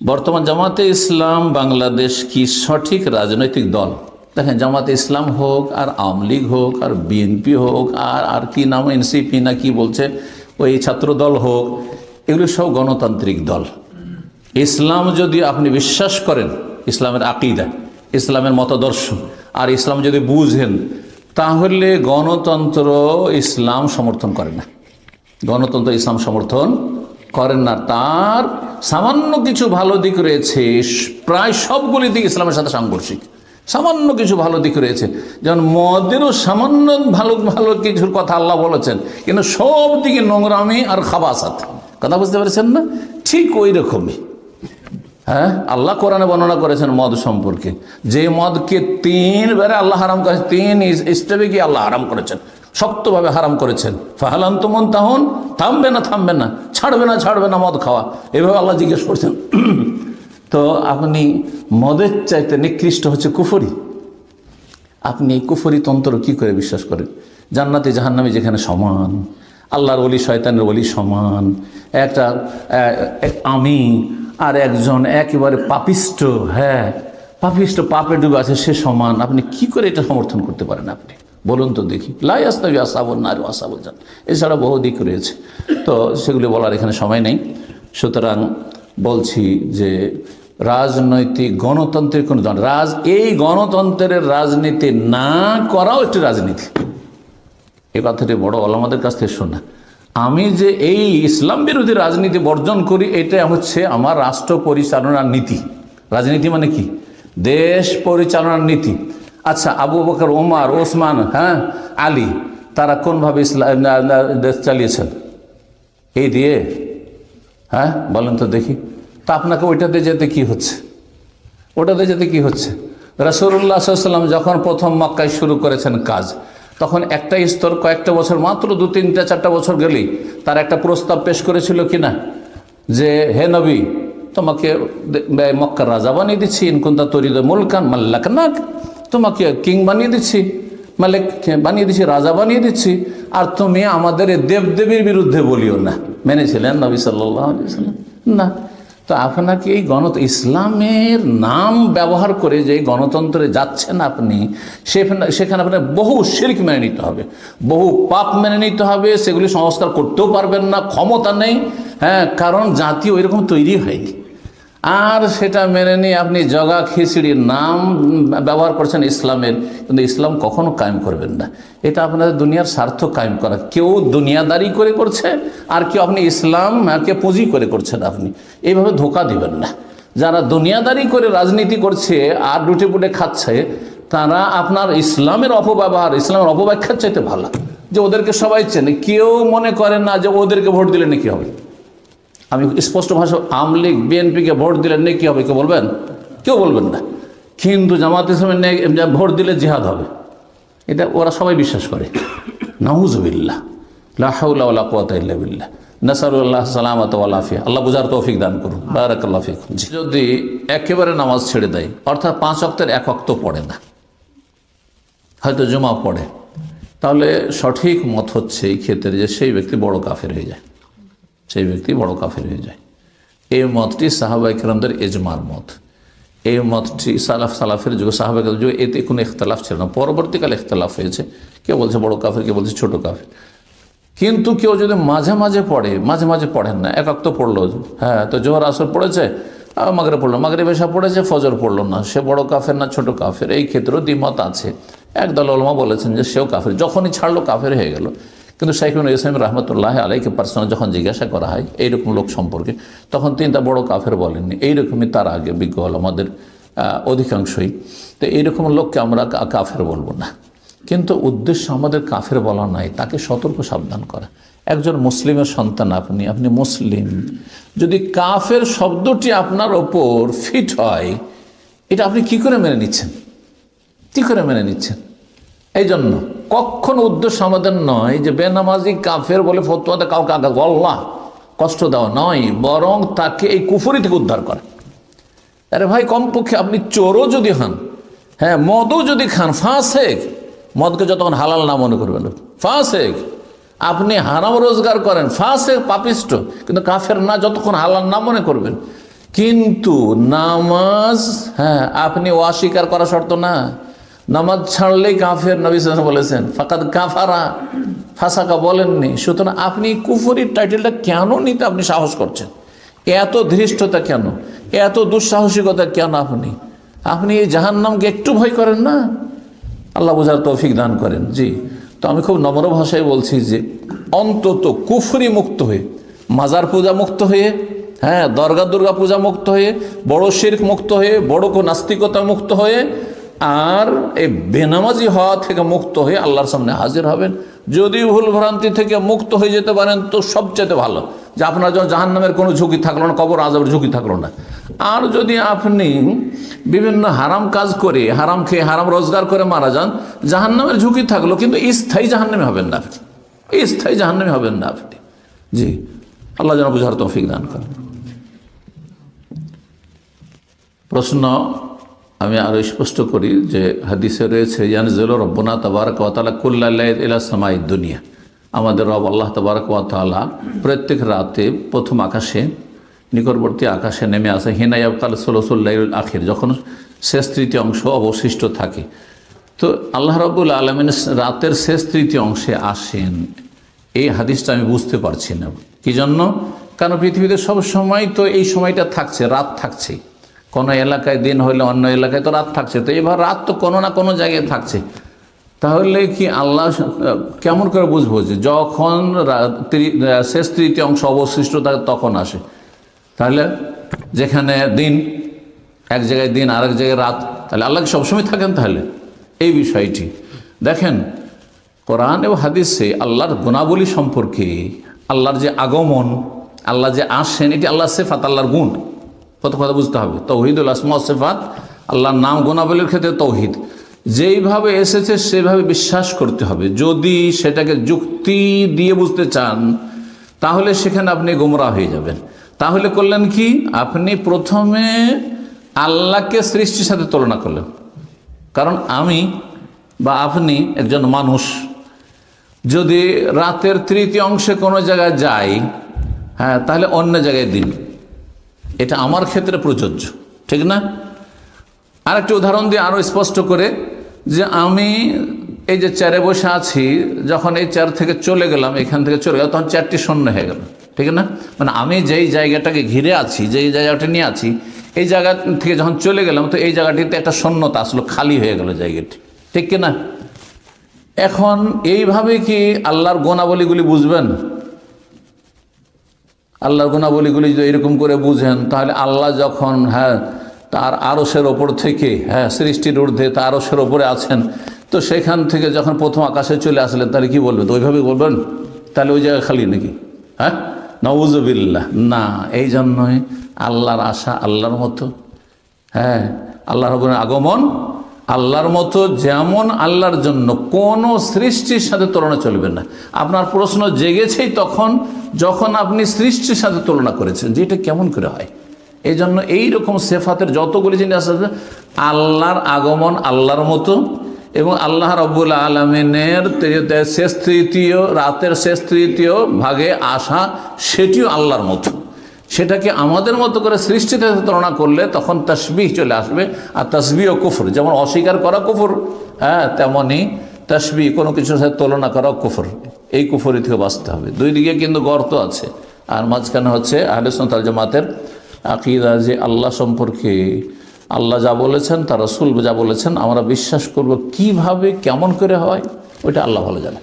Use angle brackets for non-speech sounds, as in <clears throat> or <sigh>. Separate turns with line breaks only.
বর্তমান জামাতে ইসলাম বাংলাদেশ কি সঠিক রাজনৈতিক দল? দেখেন, জামাতে ইসলাম হোক আর আওয়ামী লীগ হোক আর বিএনপি হোক আর আর কি নাম এনসিপি না কি বলছে, ওই ছাত্র দল হোক, এগুলো সব গণতান্ত্রিক দল। ইসলাম যদি আপনি বিশ্বাস করেন, ইসলামের আকিদা, ইসলামের মতাদর্শ, আর ইসলাম যদি বুঝেন, তাহলে গণতন্ত্র ইসলাম সমর্থন করে না। গণতন্ত্র ইসলাম সমর্থন করেন না। তার সামান্য কিছু ভালো দিক রয়েছে, প্রায় সবগুলি দিক ইসলামের সাথে সাংঘর্ষিক। সামান্য কিছু ভালো দিক রয়েছে। যেমন মদেরও সামান্য ভালো ভালো কিছুর কথা আল্লাহ বলেছেন, কিন্তু সব দিকে নোংরামি আর খাবাসাত। কথা বুঝতে পেরেছেন না? ঠিক ওই রকমই। হ্যাঁ? আল্লাহ কোরআনে বর্ণনা করেছেন মদ সম্পর্কে। যে মদকে তিনবারে আল্লাহ হারাম করেছেন তিন স্টেপে গিয়ে আল্লাহ হারাম করেছেন। শক্তভাবে হারাম করেছেন। ফাহালান্ত মন তাহন থামবে না থামবে না, ছাড়বে না ছাড়বে না মদ খাওয়া। এভাবে আল্লাহ জিজ্ঞেস করছেন। <clears throat> তো আপনি মদের চাইতে নিকৃষ্ট হচ্ছে কুফরি? আপনি কুফরি তন্ত্র কি করে বিশ্বাস করেন? জান্নাতে জাহান্নামে যেখানে সমান, আল্লাহর অলি শয়তানের অলি সমান, একটা আমি আর একজন একেবারে পাপিষ্ট হ্যাঁ পাপিষ্ট পাপে ডুবে আছে, সে সমান। আপনি কি করে এটা সমর্থন করতে পারেন আপনি? বলুন তো দেখি। লাই আস্তাবি আসাবল না আরও আসাবল যান এছাড়া বহু দিক রয়েছে। তো সেগুলি বলার এখানে সময় নেই। সুতরাং বলছি যে রাজনৈতিক গণতন্ত্রের কোনো রাজ এই গণতন্ত্রের রাজনীতি না করাও একটি রাজনীতি। এ কথাটি বড় আলমাদের কাছ থেকে শোনা। আমি যে এই ইসলাম বিরোধী রাজনীতি বর্জন করি, এটা হচ্ছে আমার রাষ্ট্র পরিচালনার নীতি। রাজনীতি মানে কি? দেশ পরিচালনার নীতি। আচ্ছা আবু বকর ওমর ওসমান হ্যাঁ আলী, তারা কোনভাবে ইসলাম দেশ চালিয়েছেন? এই দিয়ে? হ্যাঁ বলেন তো দেখি। তা আপনাকে ওইটাতে যেতে কি হচ্ছে? ওটাতে যেতে কি হচ্ছে? রাসুল্লাহ সাল্লাম যখন প্রথম মক্কায় শুরু করেছেন কাজ তখন একটা স্তর কয়েকটা বছর, মাত্র দু, তিনটা, চারটা বছর গেলেই তার একটা প্রস্তাব পেশ করেছিল কিনা? যে, হে নবী, তোমাকে মক্কার রাজা বানিয়ে দিচ্ছি। ইনকুন্তা তরিদ মুলকান মাল্লাক নাক তোমাকে কিং বানিয়ে দিচ্ছি। মালিক বানিয়ে দিচ্ছি, রাজা বানিয়ে দিচ্ছি। আর তুমি আমাদের দেবদেবীর বিরুদ্ধে বলিও না। মেনেছিলেন নবী সাল্লাম না। তো আপনাকে এই গণ ইসলামের নাম ব্যবহার করে যে গণতন্ত্রে যাচ্ছেন আপনি, সেখানে সেখানে আপনার বহু শির্ক মেনে নিতে হবে। বহু পাপ মেনে নিতে হবে, সেগুলি সংস্কার করতেও পারবেন না, ক্ষমতা নেই। হ্যাঁ কারণ জাতি ওইরকম তৈরি হয়নি। আর সেটা মেনে নিয়ে আপনি জগা খিচড়ির নাম ব্যবহার করছেন ইসলামের, কিন্তু ইসলাম কখনো কায়েম করবেন না। এটা আপনাদের দুনিয়ার স্বার্থ কায়েম করা। কেউ দুনিয়াদারি করে করছে, আর কেউ আপনি ইসলাম কে পুঁজি করে করছেন আপনি। এইভাবে ধোকা দিবেন না। যারা দুনিয়াদারি করে রাজনীতি করছে আর লুটে পুটে খাচ্ছে, তারা আপনার ইসলামের অপব্যবহার, ইসলামের অপব্যাখ্যার চাইতে ভালো। যে ওদেরকে সবাই চেনে, কেউ মনে করেন না যে ওদেরকে ভোট দিলে নাকি হবে। আমি স্পষ্ট ভাষা আওয়ামী লীগ, বিএনপিকে ভোট দিলে নেকি হবে, কেউ বলবেন? কেউ বলবেন না। কিন্তু জামাত ইসলামের নে- ভোট দিলে জিহাদ হবে। এটা ওরা সবাই বিশ্বাস করে। নাহুজবিল্লাহ লাহাউল্লাহ কুয়াতাইল্লাবিল্লাহ নাসারুল্লাহ সালামত আলাফিয়া। আল্লাহ বুঝার তৌফিক দান করুন। বারাকাল্লাহ ফিক যদি একেবারে নামাজ ছেড়ে দেয়, অর্থাৎ পাঁচ অক্তের এক অক্ত পড়ে না, হয়তো জমা পড়ে, তাহলে সঠিক মত হচ্ছে এই ক্ষেত্রে যে সেই ব্যক্তি বড় কাফের হয়ে যায়। সেই ব্যক্তি বড় কাফের হয়ে যায়। এই মতটি সাহাবাই কেরামদের এজমার মত। এই মতটি সালাফ, সালাফের যুগে কেরাম যুগে এতে কোনো ইখতলাফ ছিল না। পরবর্তীকালে ইখতলাফ হয়েছে। কেউ বলছে বড় কাফের, কেউ বলছে ছোট কাফের। কিন্তু কেউ যদি মাঝে মাঝে পড়ে, মাঝে মাঝে পড়েন না। একাক তো পড়ল হ্যাঁ তো জোহর আসর পড়েছে আবার মাগরে পড়ল মাগরে বেশা পড়েছে, ফজর পড়ল না। সে বড় কাফের না ছোট কাফের? এই ক্ষেত্রেও দ্বিমত আছে। একদল ওলমা বলেছেন যে সেও কাফের। যখনই ছাড়লো, কাফের হয়ে গেল। কিন্তু শাইখুল ইসলাম রহমতুল্লাহ আলাইকে পার্সোনাল যখন জিজ্ঞাসা করা হয়, এইরকম লোক সম্পর্কে? তখন তিনি তা বড় কাফের বলেননি, এইরকমই তার আগে বিজ্ঞ হল আমাদের অধিকাংশই। তো এইরকম লোককে আমরা কাফের বলব না। কিন্তু উদ্দেশ্য আমাদের কাফের বলা নাই, তাকে সতর্ক সাবধান করা। একজন মুসলিমের সন্তান আপনি আপনি মুসলিম। যদি কাফের শব্দটি আপনার ওপর ফিট হয়, এটা আপনি কি করে মেনে নিচ্ছেন? কি করে মেনে নিচ্ছেন? এই জন্য কখন উদ্দেশ্য আমাদের নয় যে বেনামাজি কাফের বলে ফতুয়াতে কাউকে আঘাত গল্লা কষ্ট দেওয়া নয়, বরং তাকে এই কুফুরি থেকে উদ্ধার করা। আরে ভাই, কমপক্ষে আপনি চোরও যদি হন হ্যাঁ মদও যদি খান, ফাঁসেক। মদকে যতক্ষণ হালাল না মনে করবেন। ফাঁসেক। আপনি হারাম রোজগার করেন, ফাঁসেক পাপিষ্ট। কিন্তু কাফের না, যতক্ষণ হালাল না মনে করবেন। কিন্তু নামাজ হ্যাঁ আপনি অস্বীকার করা শর্ত না। নামাজ ছাড়লেই কাফের নবী বলেছেন, ফাকাদ কাফারা। ফাসাকা বলেননি। সুতরাং আপনি কুফরির টাইটেলটা কেন নিতে আপনি সাহস করছেন? এত ধৃষ্টতা কেন? এত দুঃসাহসিকতা কেন আপনি? আপনি এই জাহান্নামকে একটু ভয় করেন না? আল্লাহ বোঝার তৌফিক দান করেন। জি। তো আমি খুব নম্র ভাষায় বলছি যে, অন্তত কুফরি মুক্ত হয়ে, মাজার পূজা মুক্ত হয়ে হ্যাঁ দর্গা দুর্গা পূজা মুক্ত হয়ে, বড় শির্ক মুক্ত হয়ে, বড় কো নাস্তিকতা মুক্ত হয়ে আর এই বেনামাজি হওয়া থেকে মুক্ত হয়ে আল্লাহর সামনে হাজির হবেন। যদি ভুল ভ্রান্তি থেকে মুক্ত হয়ে যেতে পারেন, তো সবচেয়ে ভালো। যে আপনার যখন জাহান নামের কোনো ঝুঁকি থাকল না, কবর আজাবের ঝুঁকি থাকল না। আর যদি আপনি বিভিন্ন হারাম কাজ করে, হারাম খেয়ে হারাম রোজগার করে মারা যান, জাহান্নামের ঝুঁকি থাকল, কিন্তু স্থায়ী জাহান্নামে হবেন না আপনি। স্থায়ী জাহান্নামে হবেন না আপনি। জি। আল্লাহ যেন বুঝার তৌফিক দান করেন। প্রশ্ন আমি আরও স্পষ্ট করি যে হাদিসে রয়েছে, ইয়ানজুল রব্বনা তবারক ওয়াতালা কুল্লাহ ইলা সামাই দুনিয়া। আমাদের রব আল্লাহ তবারক ওয়াতালা প্রত্যেক রাতে প্রথম আকাশে, নিকটবর্তী আকাশে নেমে আসে হিনায়াবকাল সোলসুল্লাহ আখির, যখন শেষ তৃতীয় অংশ অবশিষ্ট থাকে। তো আল্লাহ রবুল আলমিন রাতের শেষ তৃতীয় অংশে আসেন। এই হাদিসটা আমি বুঝতে পারছি না। কি জন্য? কারণ পৃথিবীতে সব সময় তো এই সময়টা থাকছে, রাত থাকছে কোনো এলাকায় দিন হলে অন্য এলাকায় তো রাত থাকছে। তো এবার রাত তো কোনো না কোনো জায়গায় থাকছে। তাহলে কি আল্লাহ, কেমন করে বুঝব যে যখন শেষ তৃতীয় অংশ অবশিষ্ট থাকে তখন আসে। তাহলে যেখানে দিন, এক জায়গায় দিন, আরেক জায়গায় রাত, তাহলে আল্লাহ সবসময় থাকেন তাহলে? এই বিষয়টি। দেখেন, কোরআন এবং হাদিসে আল্লাহর গুণাবলী সম্পর্কে, আল্লাহর যে আগমন, আল্লাহ যে আসেন, এটি আল্লাহ সেফাত, আল্লাহর গুণ। কত কথা বুঝতে হবে। তৌহিদুল আসমা সেফাত, আল্লাহর নাম গুণাবলীর ক্ষেত্রে তৌহিদ। যেইভাবে এসেছে সেভাবে বিশ্বাস করতে হবে। যদি সেটাকে যুক্তি দিয়ে বুঝতে চান, তাহলে সেখানে আপনি গোমরা হয়ে যাবেন। তাহলে করলেন কি? আপনি প্রথমে আল্লাহকে সৃষ্টির সাথে তুলনা করলেন। কারণ আমি বা আপনি একজন মানুষ। যদি রাতের তৃতীয় অংশে কোনো জায়গায় যাই হ্যাঁ তাহলে অন্য জায়গায় দিন। এটা আমার ক্ষেত্রে প্রযোজ্য, ঠিক না? আরেকটি উদাহরণ দিয়ে আরও স্পষ্ট করে যে আমি এই যে চেয়ারে বসে আছি, যখন এই চেয়ার থেকে চলে গেলাম, এখান থেকে চলে গেলাম, তখন চেয়ারটি শূন্য হয়ে গেল, ঠিক না? মানে আমি যেই জায়গাটাকে ঘিরে আছি, যেই জায়গাটা নিয়ে আছি, এই জায়গা থেকে যখন চলে গেলাম, তো এই জায়গাটিতে একটা শূন্যতা আসলো, খালি হয়ে গেল জায়গাটি, ঠিক কিনা? এখন এইভাবে কি আল্লাহর গোনাবলীগুলি বুঝবেন? আল্লাহর গুণাবলীগুলি যদি এরকম করে বুঝেন, তাহলে আল্লাহ যখন হ্যাঁ তার আরসের ওপর থেকে হ্যাঁ সৃষ্টির ঊর্ধ্বে তার আরসের ওপরে আছেন, তো সেখান থেকে যখন প্রথম আকাশে চলে আসলেন, তাহলে কি বলবেন? তো ওইভাবে বলবেন? তাহলে ওই জায়গা খালি নাকি? হ্যাঁ? নওয়াজবিল্লাহ না, এই জন্যই আল্লাহর আশা আল্লাহর মতো। হ্যাঁ আল্লাহর রবের আগমন আল্লাহর মতো যেমন আল্লাহর জন্য কোনো সৃষ্টির সাথে তুলনা চলবে না। আপনার প্রশ্ন জেগেছেই তখন যখন আপনি সৃষ্টির সাথে তুলনা করেছেন যে এটা কেমন করে হয়? এই জন্য এইরকম সেফাতের যতগুলি জিনিস আছে, আল্লাহর আগমন আল্লাহর মতো এবং আল্লাহ রব্বুল আলমিনের শেষ তৃতীয়, রাতের শেষ তৃতীয় ভাগে আসা সেটিও আল্লাহর মতো। সেটাকে আমাদের মতো করে সৃষ্টিতে তুলনা করলে তখন তসবিহ চলে আসবে, আর তসবি ও কুফর। যেমন অস্বীকার করা কুফর হ্যাঁ তেমনই তসবি কোনো কিছুর সাথে তুলনা করা কুফর। এই কুফরি থেকে বাঁচতে হবে। দুই দিকে কিন্তু গর্ত আছে। আর মাঝখানে হচ্ছে আহলেসনতাল জামাতের আকিদা যে আল্লাহ সম্পর্কে আল্লাহ যা বলেছেন, তার রসুল যা বলেছেন, আমরা বিশ্বাস করব কীভাবে, কেমন করে হয়, ওইটা আল্লাহ ভালো জানে।